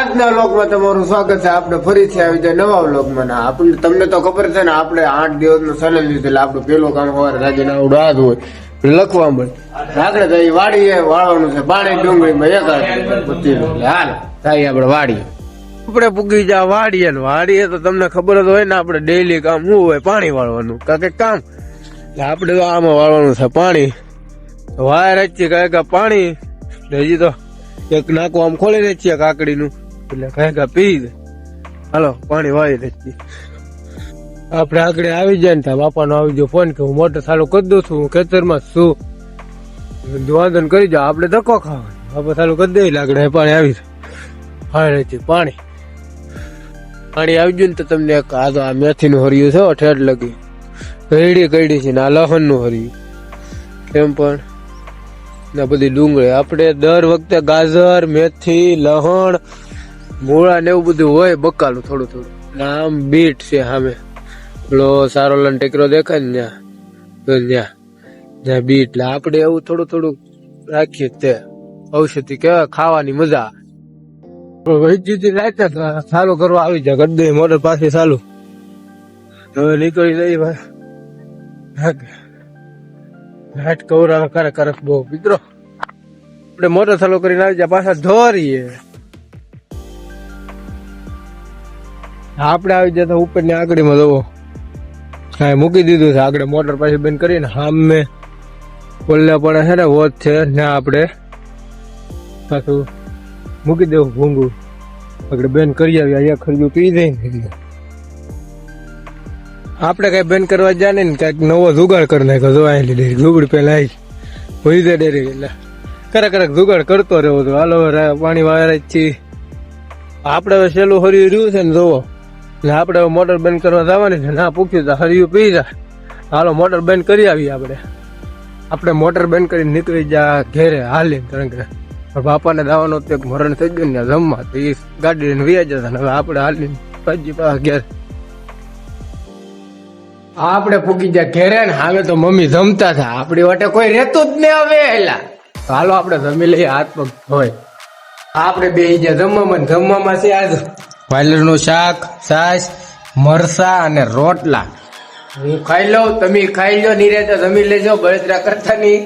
આજના લોકમાં તમારું સ્વાગત છે. આપણે ફરીથી આવી જાય નવા લોકમાં ને આપણે તમને તો ખબર છે ને, આપણે આઠ દિવસનું ચેલેન્જ લીધું એટલે આપણું પેલું કામ સવારે રાજીના આવડું આ હોય લખવા મળે. આપણે તો એ વાડીએ વાળવાનું છે. પાણી ડુંગળીમાં એક હાથ હાલ, થાય આપણે વાડીએ. આપણે પૂગી જા વાડીએ ને વાડીએ તો તમને ખબર જ હોય ને, આપણે ડેઈલી કામ શું હોય? પાણી વાળવાનું. કાંઈક કામ? એટલે આપણે તો આમાં વાળવાનું છે પાણી. વાયર જ કાંઈ પાણી? હજી તો એક નાકું આમ ખોલી દે છીએ કાકડીનું. એટલે પી હાલો, પાણી વાળી દે છીએ આપણે આગળ આવી જાય ને ત્યાં બાપાનો આવી ગયો ફોન કે હું મોટર ચાલુ કરી દઉં છું, હું ખેતરમાં છું. વાંધો કરી જાઓ, આપણે ધક્કો ખાવા બાપા ચાલુ કરી દે લાગડે પાણી આવી જાય. પાણી. પાણી આવી ગયું ને તો તમને આ તો આ મેથીનું હરિયું છે ઠેઠ લગી. કઈડી કઈડી છે ને આ લહણનું હરિયું. એમ પણ? ને બધી ડુંગળી. આપણે દર વખતે ગાજર, મેથી, લહણ મૂળા ને એવું બધું હોય, બકાલું થોડું થોડું. આમ બીટ છે સામે. પેલો સારો લન ટેકરો દેખાય ને ત્યાં. ત્યાં. બીટ. એટલે આપણે એવું થોડું થોડું રાખીએ તે. ઔષધિ કેવા ખાવાની મજા. વૈદ્યુતિ રાખ્યા ચાલુ કરવા આવી જાય કરી મોટર પાસે ચાલુ. હવે નીકળી જઈ ભાઈ. હાટ કવરા કરે કરે બહુ. મિત્રો, આપણે મોટર ચાલુ કરીને આવી જાય પાછા ધોરીએ. આપણે આવી જાય તો ઉપરની આગળમાં જવો. હા મૂકી દીધું છે. આગળ મોટર પાછી બંધ કરીને સામે ઓલે પડે છે ને વોચ છે ને આપણે પાછું મૂકી દેવું ભૂંગું આગળ બેન કરી આવી અહીંયા ખરીદું પી જાય આપણે કઈ બેન કરવા જાય ને, કંઈક નવો જુગાડ કરી નાખ્યો. જો અહીં લીધી. લુગડી પેલા આવી હોઈ જાય ડેરી એટલે. કરેક જુગાડ કરતો રહ્યો તો હાલો પાણી વાયર છીએ. આપણે હવે સહેલું હરી રહ્યું છે ને, જોવો. એટલે આપણે મોટર બંધ કરવા જવાની છે. ના, પૂછ્યું તો હરિયું પી જાય હાલો, મોટર બંધ કરી આવીએ આપણે. આપણે મોટર બંધ કરીને નીકળી જા ઘેરે હાલી કારણ કે બાપાને દાવાનો તો એક મરણ થઈ ગયું ને જમવા તો એ ગાડી લઈને વ્યા જતા હવે આપણે હાલીને પછી ઘેર. આપણે પૂકી ગયા ઘેરે ને હવે તો મમ્મી જમતા હતા આપણી વાટે કોઈ રહેતું જ નહીં હવે એલા. હાલો આપણે જમી લઈએ, હાથ પગ હોય આપણે બે જમવામાં જમવામાં છે આજ. વાયલરનું શાક છાશ મરસા અને રોટલા. હું ખાઈ લઉં તમે ખાઈ લો નિરાતે જમી લેજો બળતરા કરતા નહીં.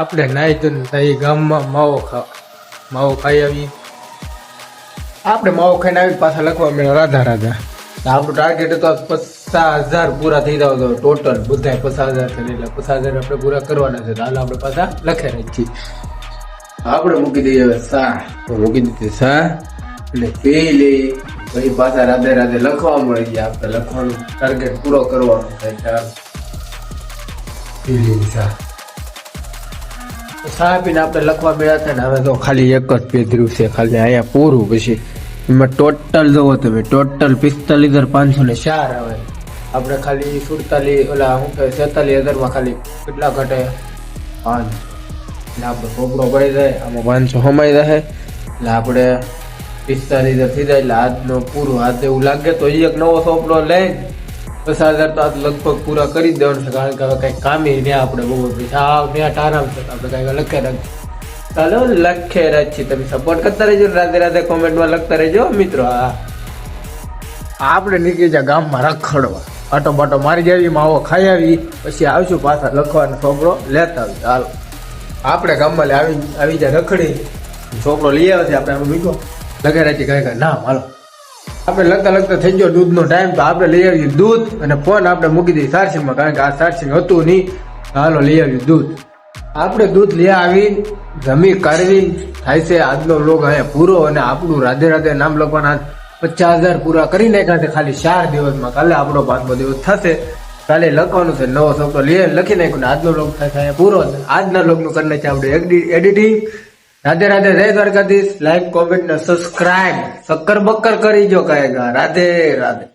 આપણે નાઈ તો તઈ ગામમાં માવો ખા માવો ખાઈ આવી આપણે માવો ખાઈને આવી પાછા લખવા મળ્યા રાધા રાધા. આપણું ટાર્ગેટ હતો પચાસ હજાર પૂરા થઈ જાવ તો ટોટલ બધા પચાસ હજાર કરી એટલે પચાસ હજાર આપણે પૂરા કરવાના છે. તો હાલ આપણે પાછા લખે છીએ. આપણે મૂકી દઈએ સા મૂકી દીધી સા અને પી લઈ પછી પાછા રાધે રાધે લખવા મળી ગયા આપણે. લખવાનું ટાર્ગેટ પૂરો કરવાનો થાય ચાલ પી લીધી સા સા પીને આપણે લખવા બેઠા હતા ને, હવે તો ખાલી એક જ પેધર્યું છે, ખાલી અહીંયા પૂરું. પછી એમાં ટોટલ જોવો તમે ટોટલ પિસ્તાલીસ હજાર પાંચસો ને ચાર આવે. આપણે ખાલી સુડતાલીસ ઓલા શું કહે છેતાલીસ હજારમાં ખાલી કેટલા ઘટે? પાંચ. એટલે આપણે ચોપડો પડી જાય, આમાં પાંચસો સમાઈ જાય. એટલે આપણે પિસ્તાલીસ હજાર થઈ જાય એટલે આજનો પૂરું હાથ એવું લાગે તો એક નવો સોપડો લઈ પચાસ હજાર તો આજ લગભગ પૂરા કરી દેવાનું છે કારણ કે હવે કંઈ કામે નહીં આપણે બહુ સાવ ત્યાં આરામ છે તો આપણે કંઈક લખે રાખીએ. ચાલો લખે રાખીએ. તમે સપોર્ટ કરતા રહેજો રાધે રાધે કોમેન્ટમાં લખતા રહેજો મિત્રો. હા. આપણે નીકળી જા ગામમાં રખડવા. આટો બાટો મારી જાવી માવો ખાઈ આવી. પછી આવશું પાછા લખવાનો છોકરો લેતા આવી હાલો. આપણે ગામમાં લે આવી આવી જાય રખડી. છોકરો લઈ આવે છે આપણે મીઠો લખે રાખી કઈ કઈ ના, હાલો. આપણે લગતા લખતા થઈ ગયો દૂધનો ટાઈમ તો આપણે લઈ આવ્યું દૂધ અને ફોન આપણે મૂકી દઈએ સારસીમાં કારણ કે આ સારસી હતું નહીં. હાલો, લઈ આવ્યું દૂધ. આપણે દૂધ લઈ આવી, જમી કરવી થાય છે, આજનો લોક અહીંયા પૂરો અને આપણું રાધે રાધે નામ લખવાના પચાસ હજાર પૂરા કરી નાખ્યા છે, ખાલી ચાર દિવસમાં. કાલે આપણો પાંચમો દિવસ થશે. કાલે લખવાનું છે, નવો શબ્દ લઈએ લખી નાખ્યું ને આજનો લોક થાય અહીંયા પૂરો. આજના લોકનું કરી નાખ્યા આપણે એડિટિંગ. રાધે રાધે, જય દ્વારકાધીશ. લાઈક કોમેન્ટ ને સબસ્ક્રાઇબ શક્કર બક્કર કરી જો કહેગા રાધે રાધે.